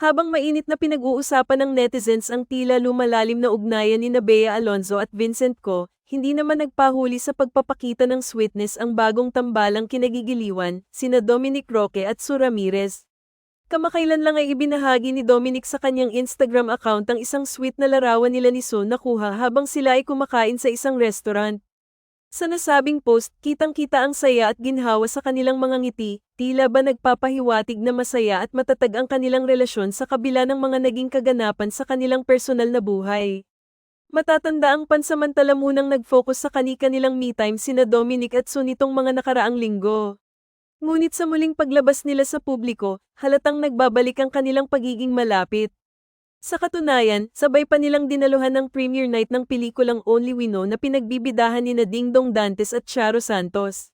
Habang mainit na pinag-uusapan ng netizens ang tila lumalalim na ugnayan ni Bea Alonzo at Vincent Co, hindi naman nagpahuli sa pagpapakita ng sweetness ang bagong tambalang kinagigiliwan, sina Dominic Roque at Su Ramirez. Kamakailan lang ay ibinahagi ni Dominic sa kanyang Instagram account ang isang sweet na larawan nila ni Su nakuha habang sila ay kumakain sa isang restaurant. Sa nasabing post, kitang-kita ang saya at ginhawa sa kanilang mga ngiti, tila ba nagpapahiwatig na masaya at matatag ang kanilang relasyon sa kabila ng mga naging kaganapan sa kanilang personal na buhay. Matatanda ang pansamantala munang nag-focus sa kani-kanilang me time sina Dominic at Su nitong mga nakaraang linggo. Ngunit sa muling paglabas nila sa publiko, halatang nagbabalik ang kanilang pagiging malapit. Sa katunayan, sabay pa nilang dinaluhan ng premiere night ng pelikulang Only We Know na pinagbibidahan ni na Dong Dantes at Charo Santos.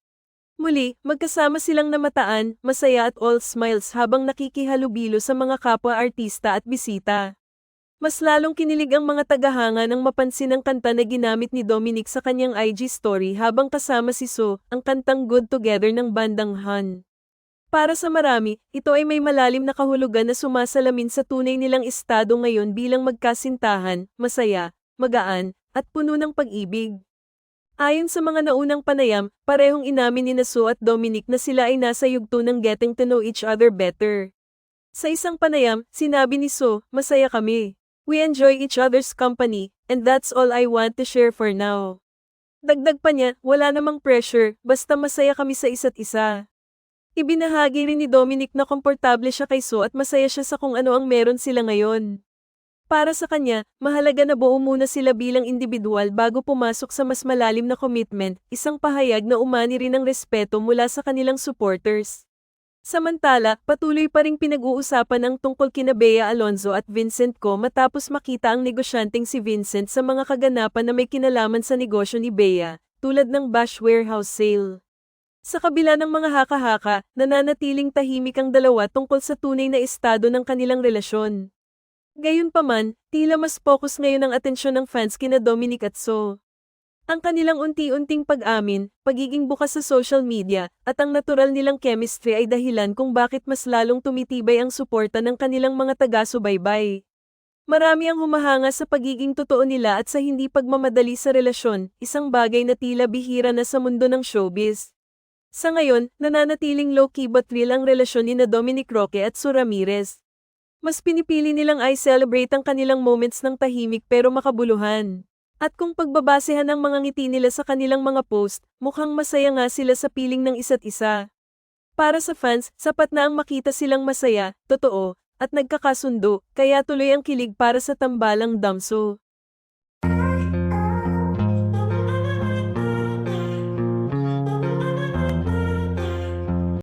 Muli, magkasama silang namataan, masaya at all smiles habang nakikihalubilo sa mga kapwa-artista at bisita. Mas lalong kinilig ang mga tagahanga nang mapansin ang kanta na ginamit ni Dominic sa kanyang IG story habang kasama si So, ang kantang Good Together ng bandang Han. Para sa marami, ito ay may malalim na kahulugan na sumasalamin sa tunay nilang estado ngayon bilang magkasintahan, masaya, magaan, at puno ng pag-ibig. Ayon sa mga naunang panayam, parehong inamin ni Naso at Dominic na sila ay nasa yugto ng getting to know each other better. Sa isang panayam, sinabi ni So, masaya kami. We enjoy each other's company, and that's all I want to share for now. Dagdag pa niya, wala namang pressure, basta masaya kami sa isa't isa. Ibinahagi rin ni Dominic na komportable siya kay So at masaya siya sa kung ano ang meron sila ngayon. Para sa kanya, mahalaga na buo muna sila bilang individual bago pumasok sa mas malalim na commitment, isang pahayag na umani rin ng respeto mula sa kanilang supporters. Samantala, patuloy pa ring pinag-uusapan ang tungkol kina Bea Alonzo at Vincent Co matapos makita ang negosyanteng si Vincent sa mga kaganapan na may kinalaman sa negosyo ni Bea, tulad ng Bash Warehouse Sale. Sa kabila ng mga haka-haka, nananatiling tahimik ang dalawa tungkol sa tunay na estado ng kanilang relasyon. Gayunpaman, tila mas focus ngayon ang atensyon ng fans kina Dominic at So. Ang kanilang unti-unting pag-amin, pagiging bukas sa social media, at ang natural nilang chemistry ay dahilan kung bakit mas lalong tumitibay ang suporta ng kanilang mga taga-subaybay. Marami ang humahanga sa pagiging totoo nila at sa hindi pagmamadali sa relasyon, isang bagay na tila bihira na sa mundo ng showbiz. Sa ngayon, nananatiling low-key but real ang relasyon ni na Dominic Roque at Su Ramirez. Mas pinipili nilang ay celebrate ang kanilang moments ng tahimik pero makabuluhan. At kung pagbabasehan ang mga ngiti nila sa kanilang mga post, mukhang masaya nga sila sa piling ng isa't isa. Para sa fans, sapat na ang makita silang masaya, totoo, at nagkakasundo, kaya tuloy ang kilig para sa tambalang damso.